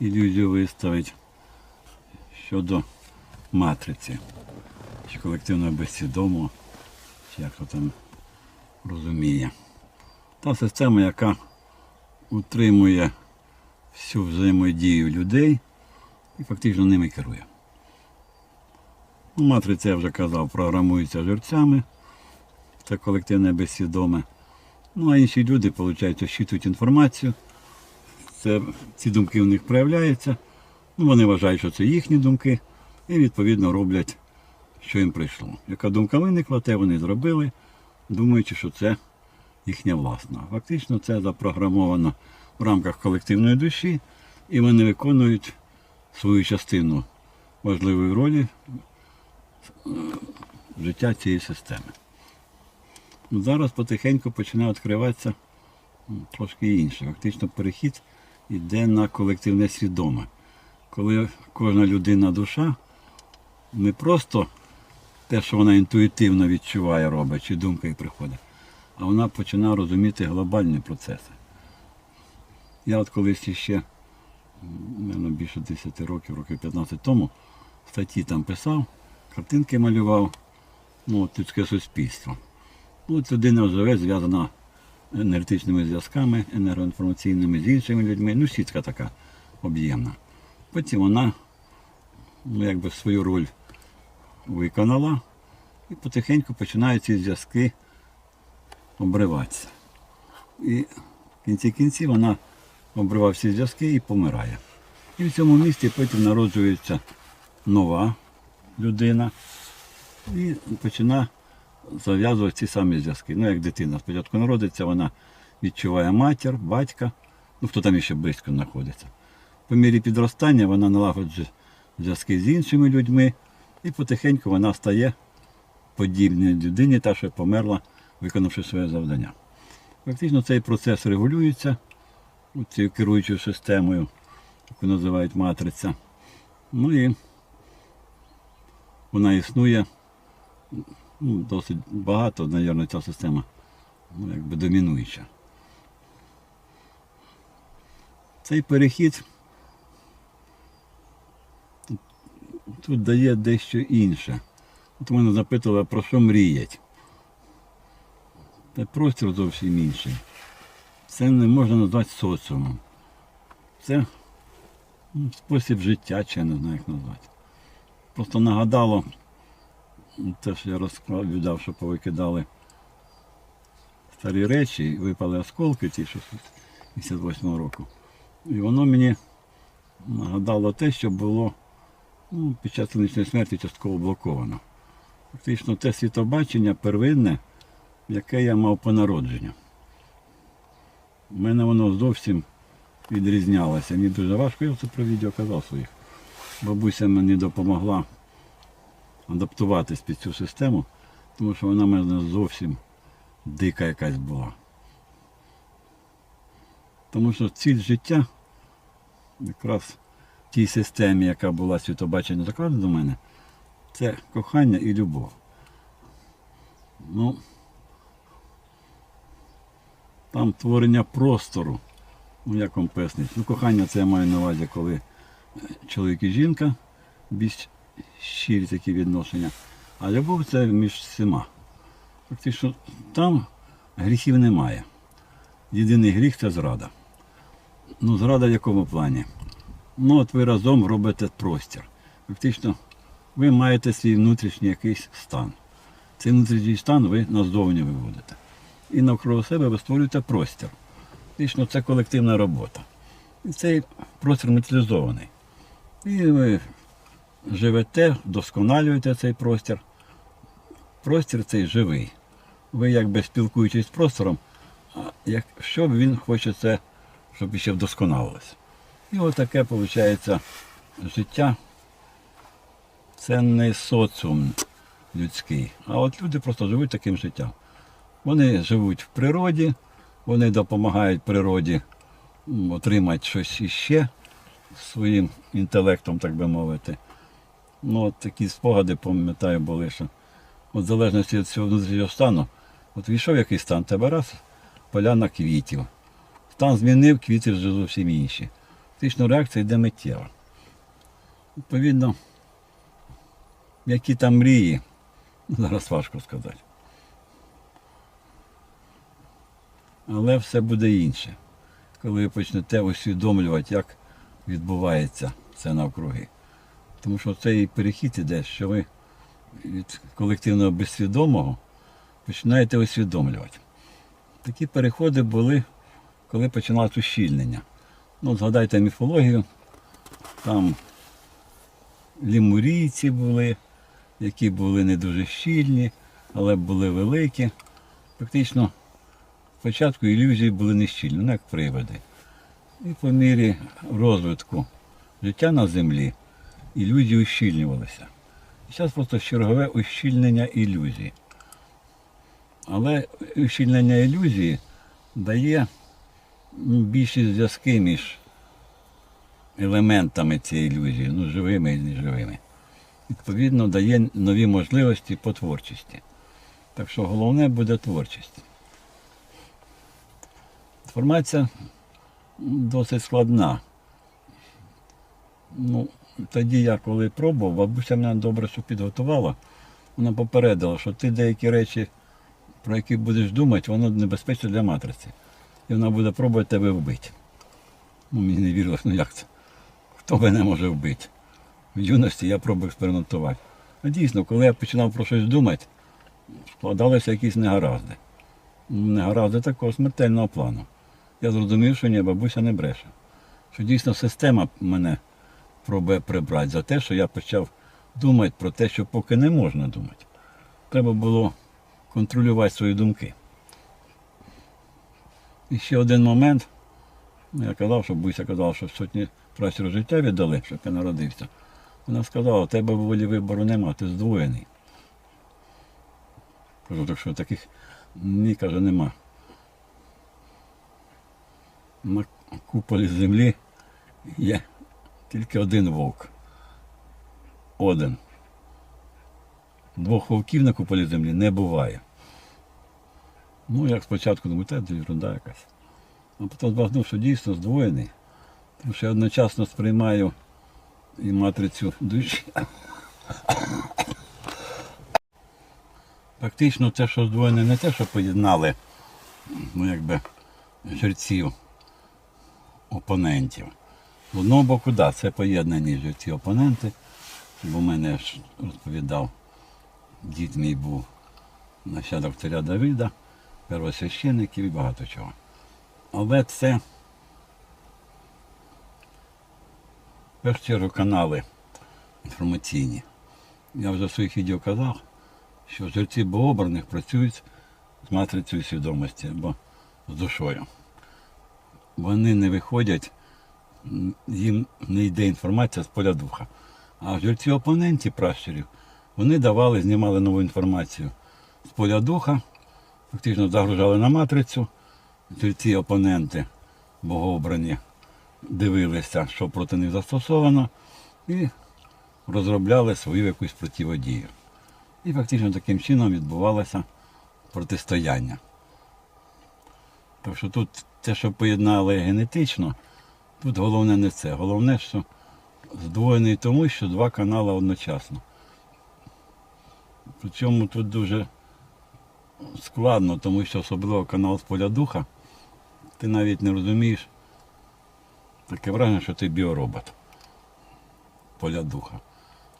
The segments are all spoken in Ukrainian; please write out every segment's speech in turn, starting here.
Ілюзію виставити щодо матриці, чи колективного безсвідомого, чи як хто там розуміє. Та система, яка утримує всю взаємодію людей і фактично ними керує. Ну, Матриця, я вже казав, програмується жерцями, це колективне безсвідоме. Ну а інші люди, виходить, щитують інформацію. Це, ці думки в них проявляються. Ну, вони вважають, що це їхні думки, і відповідно роблять, що їм прийшло. Яка думка виникла, те вони зробили, думаючи, що це їхня власна. Фактично це запрограмовано в рамках колективної душі, і вони виконують свою частину важливої ролі життя цієї системи. Ну, Зараз потихеньку починає відкриватися трошки інше. Фактично перехід йде на колективне свідоме. Коли кожна людина душа не просто те, що вона інтуїтивно відчуває, робить, чи думка їй приходить, а вона починає розуміти глобальні процеси. Я от колись ще, мабуть, більше 10 років, років 15 тому, статті там писав, картинки малював, ну, людське суспільство. Ну, людина живе зв'язана енергетичними зв'язками, енергоінформаційними з іншими людьми. Ну, сітка така об'ємна. Потім вона ну, якби свою роль виконала і потихеньку починають ці зв'язки обриватися. І в кінці кінці вона обриває всі зв'язки і помирає. І в цьому місці потім народжується нова людина і починає зав'язувати ці самі зв'язки. Ну, як дитина спочатку народиться, вона відчуває матір, батька, ну хто там ще близько знаходиться. По мірі підростання вона налагоджує зв'язки з іншими людьми, і потихеньку вона стає подібною людині, та, що померла, виконавши своє завдання. Фактично цей процес регулюється цією керуючою системою, яку називають матриця. Ну і вона існує ну, досить багато, мабуть, ця система ну, якби домінуюча. Цей перехід тут, тут дає дещо інше. От мене запитували, про що мріять. Та простір зовсім інший. Це не можна назвати соціумом. Це ну, спосіб життя, чи я не знаю, як назвати. Просто нагадало те, що я розповідав, що повикидали старі речі, випали осколки ті, що з 58 року. І воно мені нагадало те, що було ну, під час клінічної смерті частково блоковано. Фактично те світобачення первинне, яке я мав по народженню. У мене воно зовсім відрізнялося. Мені дуже важко, я це про відео казав своїх. Бабуся мені допомогла адаптуватись під цю систему, тому що вона в мене зовсім дика якась була. Тому що ціль життя якраз в тій системі, яка була світобачення закладена до мене, це кохання і любов. Ну, там творення простору, ну як вам пояснити. Ну, кохання це я маю на увазі, коли чоловік і жінка більш щирі такі відношення. А любов це між всіма. Фактично там гріхів немає. Єдиний гріх це зрада. Ну, зрада в якому плані? Ну, от ви разом робите простір. Фактично, ви маєте свій внутрішній якийсь стан. Цей внутрішній стан ви назовні виводите. І навколо себе ви створюєте простір. Фактично, це колективна робота. І цей простір матеріалізований. І ви живете, вдосконалюєте цей простір. Простір цей живий. Ви якби спілкуючись з простором, а якщо він хоче це, щоб ще вдосконалилось. І отаке виходить життя. Це не соціум людський, а от люди просто живуть таким життям. Вони живуть в природі, вони допомагають природі отримати щось іще своїм інтелектом, так би мовити. Ну, от такі спогади, пам'ятаю, були, що от в залежності від цього внутрішнього стану, от війшов якийсь стан, тебе раз поляна квітів. Стан змінив, квіти вже зовсім інші. Фактично реакція йде миттєва. Відповідно, які там мрії, зараз важко сказати. Але все буде інше, коли ви почнете усвідомлювати, як відбувається це навкруги. Тому що цей перехід іде, що ви від колективного безсвідомого починаєте усвідомлювати. Такі переходи були, коли починалось ущільнення. Ну, згадайте міфологію, там лімурійці були, які були не дуже щільні, але були великі. Фактично, спочатку ілюзії були не щільні, ну, як приводи. І по мірі розвитку життя на землі ілюзії ущільнювалися. І зараз просто чергове ущільнення ілюзії. Але ущільнення ілюзії дає більші зв'язки між елементами цієї ілюзії, ну, живими і неживими. Відповідно, дає нові можливості по творчості. Так що головне буде творчість. Інформація досить складна. Ну, тоді я коли пробував, бабуся мене добре що підготувала. Вона попередила, що ти деякі речі, про які будеш думати, воно небезпечно для матриці. І вона буде пробувати тебе вбити. Ну, мені не вірилось, ну як це? Хто мене може вбити? В юності я пробував експериментувати. А дійсно, коли я починав про щось думати, складалися якісь негаразди. Негаразди такого смертельного плану. Я зрозумів, що ні, бабуся не бреше. Що дійсно система мене пробує прибрати за те, що я почав думати про те, що поки не можна думати. Треба було контролювати свої думки. І ще один момент. Я казав, що Буся казала, що сотні працю життя віддали, щоб я народився. Вона сказала, у тебе волі вибору нема, ти здвоєний. Кажу, так що таких ні, каже, нема. На куполі землі є тільки один вовк. Один. Двох вовків на куполі землі не буває. Ну, як спочатку думаю, це ерунда якась. А потім збагнув, що дійсно здвоєний. Тому що я одночасно сприймаю і матрицю душі. Фактично те, що здвоєне, не те, що поєднали ну, якби, жерців опонентів. З одного боку, да, це поєднані жерці опоненти, бо мене ж розповідав, дід мій був нащадок царя Давида, первосвященників і багато чого. Але це в першу чергу канали інформаційні. Я вже в своїх відео казав, що жерці богообраних працюють з матрицею свідомості або з душою. Вони не виходять, їм не йде інформація з поля духа. А жерці опонентів пращурів, вони давали, знімали нову інформацію з поля духа, фактично загружали на матрицю. Ці опоненти богообрані дивилися, що проти них застосовано, і розробляли свою якусь противодію. І фактично таким чином відбувалося протистояння. Так що тут те, що поєднали генетично, тут головне не це. Головне, що здвоєний тому, що два канали одночасно. Причому тут дуже складно, тому що особливо канал з поля духа, ти навіть не розумієш таке враження, що ти біоробот поля духа.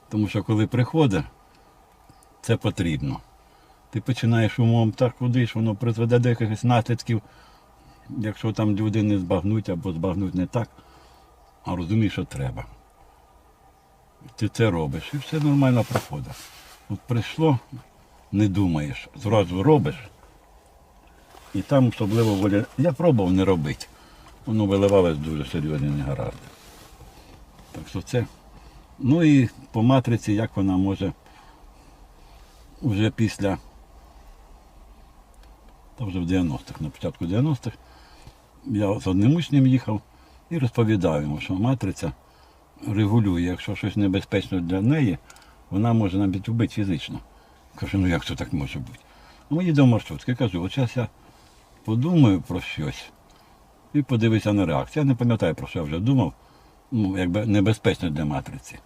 Тому що коли приходить, це потрібно. Ти починаєш умом так кудись, воно призведе до якихось наслідків, якщо там люди не збагнуть або збагнуть не так, а розумієш, що треба. Ти це робиш і все нормально проходить. От прийшло, не думаєш, зразу робиш. І там особливо воля. Я пробував не робити. Воно виливалось дуже серйозні негаразди. Так що це. Ну і по матриці, як вона може вже після. Та вже в 90-х, на початку 90-х, я з одним учнем їхав і розповідав йому, що матриця регулює, якщо щось небезпечно для неї, вона може навіть вбити фізично. Кажу, ну як це так може бути? Ми їдемо маршрутки. Кажу, от зараз я подумаю про щось і подивися на реакцію. Я не пам'ятаю, про що я вже думав. ну, якби небезпечно для матриці.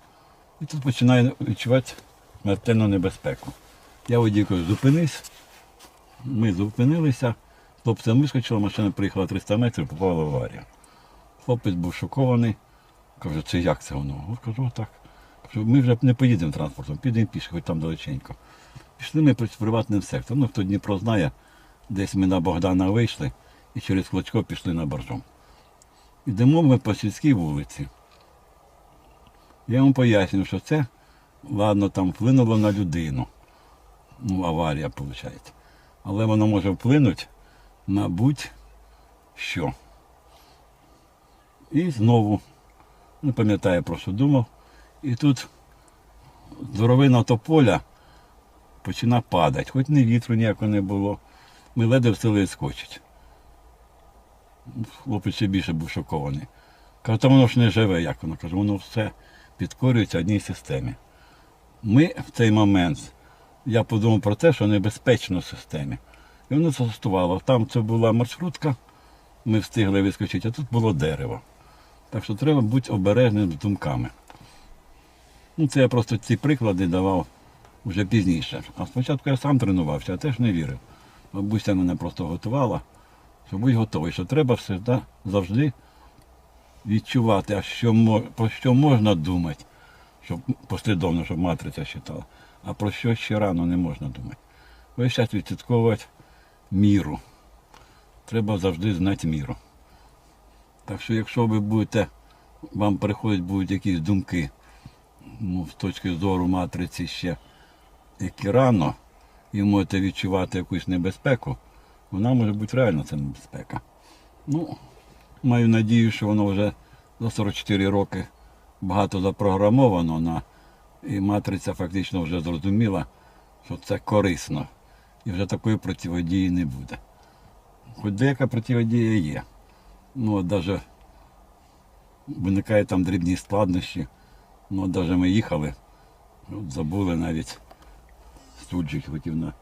І тут починає відчувати смертельну небезпеку. Я водій кажу, зупинись. Ми зупинилися. Хлопцем вискочила, машина приїхала 300 метрів, попала в аварію. Хлопець був шокований. Каже, це як це воно? Кажу, отак. Ми вже не поїдемо транспортом, підемо пішки, хоч там далеченько. Пішли ми приватним сектором. Ну, хто Дніпро знає, десь ми на Богдана вийшли і через Клочко пішли на боржом. Йдемо ми по сільській вулиці. Я йому пояснюю, що це, ладно, там вплинуло на людину. Ну, аварія, виходить. Але воно може вплинути на будь-що. І знову, не пам'ятаю про що думав. І тут здоровина тополя почина падати, хоч ні вітру ніякого не було. Ми ледве встигли скочить. Хлопець ще більше був шокований. Каже, та воно ж не живе, як воно каже, воно все підкорюється одній системі. Ми в цей момент, я подумав про те, що небезпечно в системі. І воно застосувало. Там це була маршрутка, ми встигли вискочити, а тут було дерево. Так що треба бути обережним з думками. Ну, це я просто ці приклади давав вже пізніше. А спочатку я сам тренувався, а теж не вірив. Бабуся мене просто готувала, що будь готовий, що треба все завжди відчувати, а що, про що можна думати, щоб послідовно, щоб матриця читала, а про що ще рано не можна думати. Весь час відслідковувати міру. Треба завжди знати міру. Так що, якщо ви будете, вам приходять будуть якісь думки, ну, з точки зору матриці ще, які рано, і можете відчувати якусь небезпеку, вона може бути реально це небезпека. Ну, маю надію, що воно вже за 44 роки багато запрограмовано на, і матриця фактично вже зрозуміла, що це корисно. І вже такої противодії не буде. Хоч деяка противодія є. Ну, от даже виникають там дрібні складнощі. Ну, даже ми їхали, забули навіть стульчик хотів на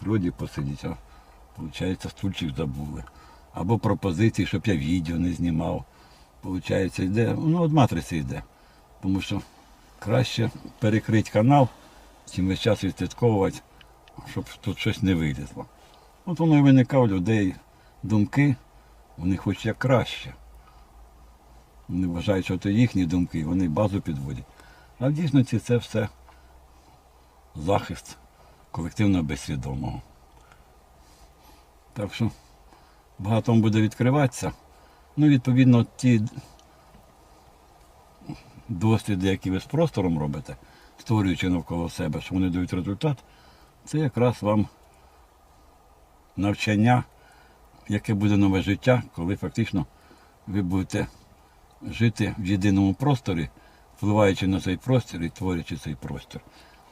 природі посидіти, а виходить, стульчик забули. Або пропозиції, щоб я відео не знімав. Получається, йде, ну от матриці йде. Тому що краще перекрити канал, чим весь час відслідковувати, щоб тут щось не вилізло. От воно і виникає у людей думки, вони хочуть як краще. Вони вважають, що це їхні думки, вони базу підводять. А в дійсності це все захист колективного безсвідомого. Так що багато буде відкриватися. Ну, відповідно, ті досліди, які ви з простором робите, створюючи навколо себе, що вони дають результат, це якраз вам навчання, яке буде нове життя, коли фактично ви будете жити в єдиному просторі, впливаючи на цей простір і творячи цей простір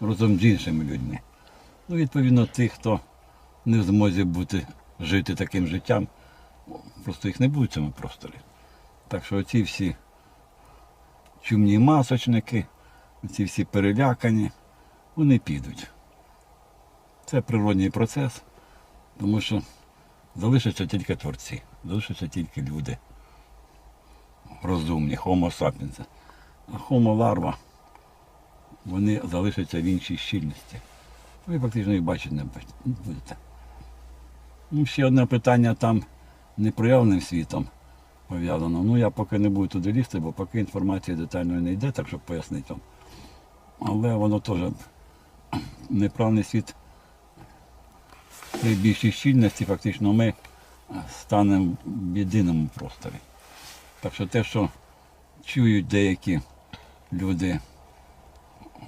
разом з іншими людьми. Ну, відповідно, тих, хто не в змозі бути, жити таким життям, просто їх не буде в цьому просторі. Так що ці всі чумні масочники, ці всі перелякані, вони підуть. Це природній процес, тому що залишаться тільки творці, залишаться тільки люди розумні, homo sapiens. А homo larva, вони залишаться в іншій щільності. Ви фактично їх бачити не будете. Ну, ще одне питання там непроявленим світом пов'язано. Ну, я поки не буду туди лізти, бо поки інформації детальної не йде, так щоб пояснити вам. Але воно теж неправильний світ при більшій щільності, фактично ми станемо в єдиному просторі. Так що те, що чують деякі люди,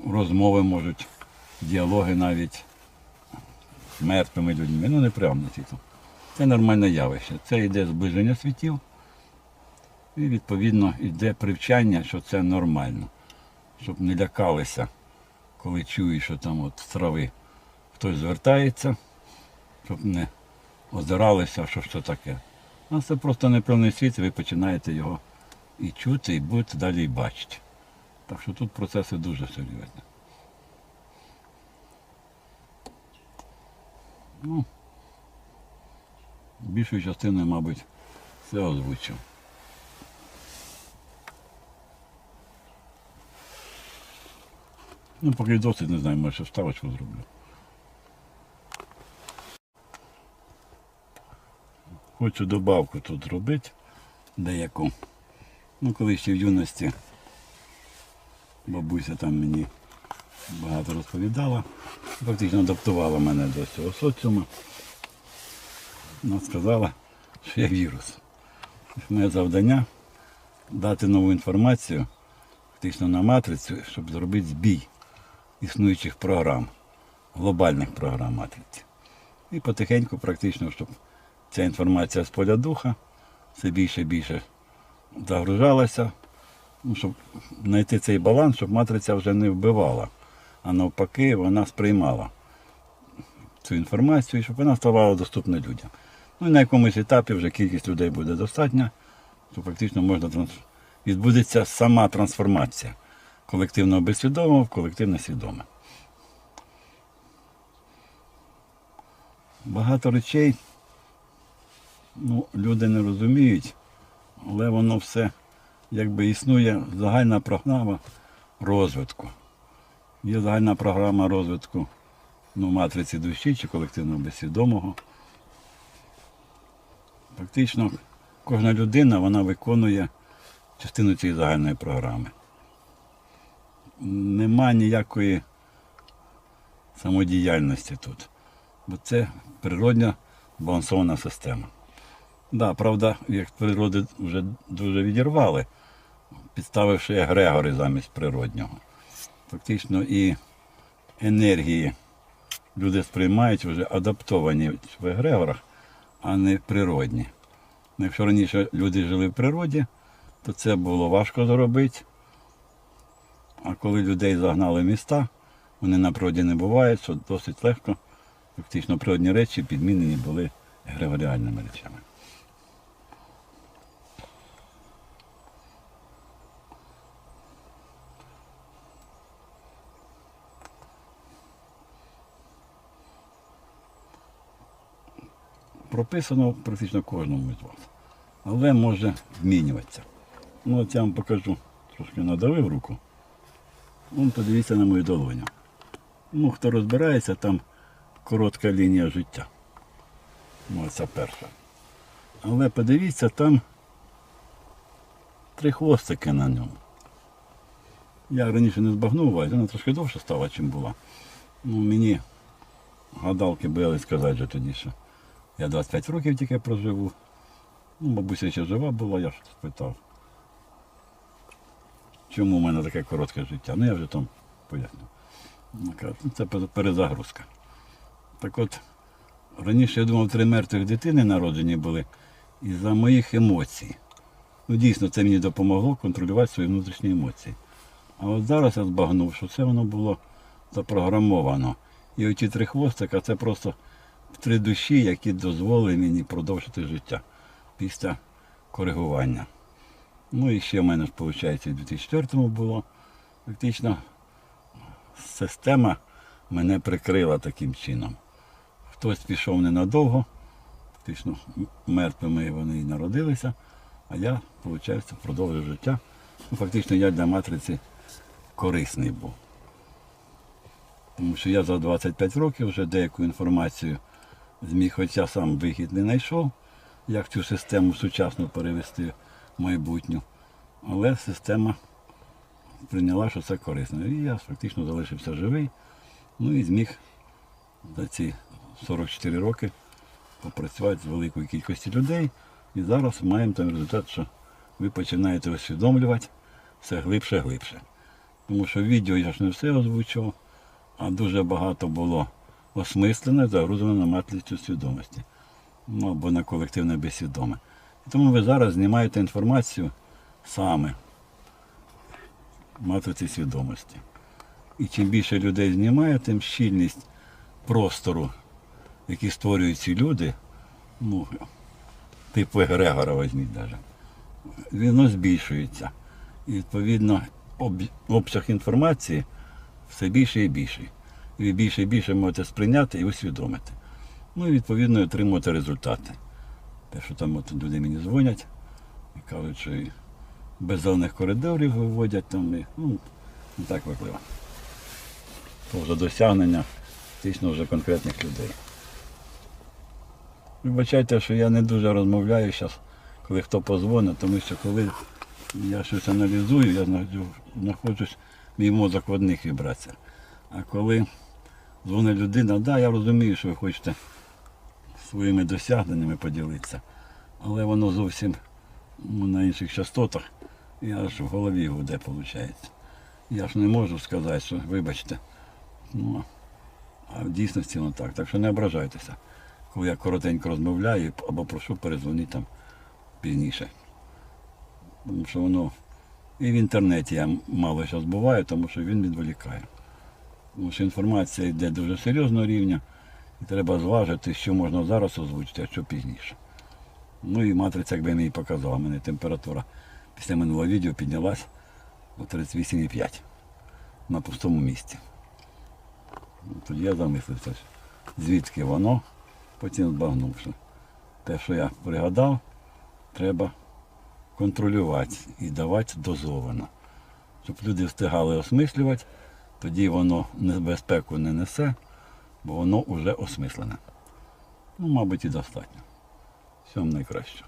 розмови можуть, діалоги навіть з мертвими людьми, ну неприємно світом. Це нормальне явище. Це йде зближення світів. І відповідно йде привчання, що це нормально. Щоб не лякалися, коли чують, що там от з трави хтось звертається, щоб не озиралися, що що таке. А це просто непевний світ, і ви починаєте його і чути, і будете далі і бачити. Так що тут процеси дуже серйозні. Ну, Більшою частиною, мабуть, все озвучив. Ну, поки досить не знаю, може вставочку зроблю. Хочу добавку тут зробити деяку. Ну, коли ще в юності бабуся там мені багато розповідала, фактично адаптувала мене до цього соціуму. Вона сказала, що я вірус. Моє завдання дати нову інформацію фактично на матрицю, щоб зробити збій існуючих програм, глобальних програм матриці. І потихеньку, практично, щоб ця інформація з поля духа все більше і більше загружалася, ну, щоб знайти цей баланс, щоб матриця вже не вбивала, а навпаки, вона сприймала цю інформацію, щоб вона ставала доступна людям. Ну і на якомусь етапі вже кількість людей буде достатня, то фактично можна відбудеться сама трансформація колективного безсвідомого в колективне свідоме. Багато речей ну, люди не розуміють, але воно все якби існує загальна програма розвитку. Є загальна програма розвитку ну, матриці душі чи колективного безсвідомого. Фактично, кожна людина вона виконує частину цієї загальної програми. Нема ніякої самодіяльності тут. Бо це природня балансована система. Да, правда, як природи вже дуже відірвали, підставивши егрегори замість природнього. Фактично і енергії люди сприймають вже адаптовані в егрегорах, а не природні. Ну, Якщо раніше люди жили в природі, то це було важко зробити. А коли людей загнали в міста, вони на природі не бувають, що досить легко, фактично природні речі підмінені були егрегоріальними речами. Прописано практично кожному з вас. Але може змінюватися. Ну, от я вам покажу, трошки надавив руку. Вон подивіться на мою долоню. Ну, хто розбирається, там коротка лінія життя. Ну, це перша. Але подивіться, там три хвостики на ньому. Я раніше не збагнув, вона трошки довше стала, чим була. Ну, мені гадалки боялись сказати вже тоді, що я 25 років тільки проживу. Ну, бабуся ще жива була, я ж спитав. Чому в мене таке коротке життя? Ну я вже там поясню. Каже, «Ну, Це перезагрузка. Так от, раніше я думав, три мертвих дитини народжені були із-за моїх емоцій. Ну, дійсно, це мені допомогло контролювати свої внутрішні емоції. А от зараз я збагнув, що це воно було запрограмовано. І оті три хвостика це просто три душі, які дозволили мені продовжити життя після коригування. Ну і ще в мене виходить, в 2004 було. Фактично система мене прикрила таким чином. Хтось пішов ненадовго, фактично мертвими вони і народилися, а я, виходить, продовжив життя. Ну, фактично я для матриці корисний був. Тому що я за 25 років вже деяку інформацію зміг, хоча сам вихід не знайшов, як цю систему сучасно перевести в майбутню. Але система прийняла, що це корисно. І я фактично залишився живий, ну і зміг за ці 44 роки попрацювати з великою кількістю людей. І зараз маємо той результат, що ви починаєте усвідомлювати все глибше-глибше. Тому що відео я ж не все озвучував, а дуже багато було осмислене, загрузено на матрицю свідомості. Ну, або на колективне безсвідоме. Тому ви зараз знімаєте інформацію саме матриці свідомості. І чим більше людей знімає, тим щільність простору, який створюють ці люди, ну, типу Егрегора візьміть навіть, воно збільшується. І відповідно об- обсяг інформації все більше і більше. Ви більше і більше можете сприйняти і усвідомити. Ну і відповідно отримувати результати. Те, що там от люди мені дзвонять і кажуть, що без зелених коридорів виводять там, і, ну, не так важливо. то вже досягнення фактично вже конкретних людей. Вибачайте, що я не дуже розмовляю зараз, коли хто позвонить, тому що коли я щось аналізую, я знаходжусь, мій мозок в одних вібраціях. А коли дзвонить людина, да, я розумію, що ви хочете своїми досягненнями поділитися, але воно зовсім ну, на інших частотах, і аж в голові гуде, виходить. Я ж не можу сказати, що вибачте. Ну, а в дійсності воно так. Так що не ображайтеся, коли я коротенько розмовляю або прошу перезвонити там пізніше. Тому що воно і в інтернеті я мало зараз буваю, тому що він відволікає. Тому інформація йде дуже серйозного рівня, і треба зважити, що можна зараз озвучити, а що пізніше. Ну і матриця, якби мені показала, у мене температура після минулого відео піднялась до 38,5 на пустому місці. Ну, Тоді я замислився, звідки воно, потім збагнувши. Те, що я пригадав, треба контролювати і давати дозовано. Щоб люди встигали осмислювати, тоді воно небезпеку не несе, бо воно вже осмислене. Ну, мабуть, і достатньо. Всього найкраще.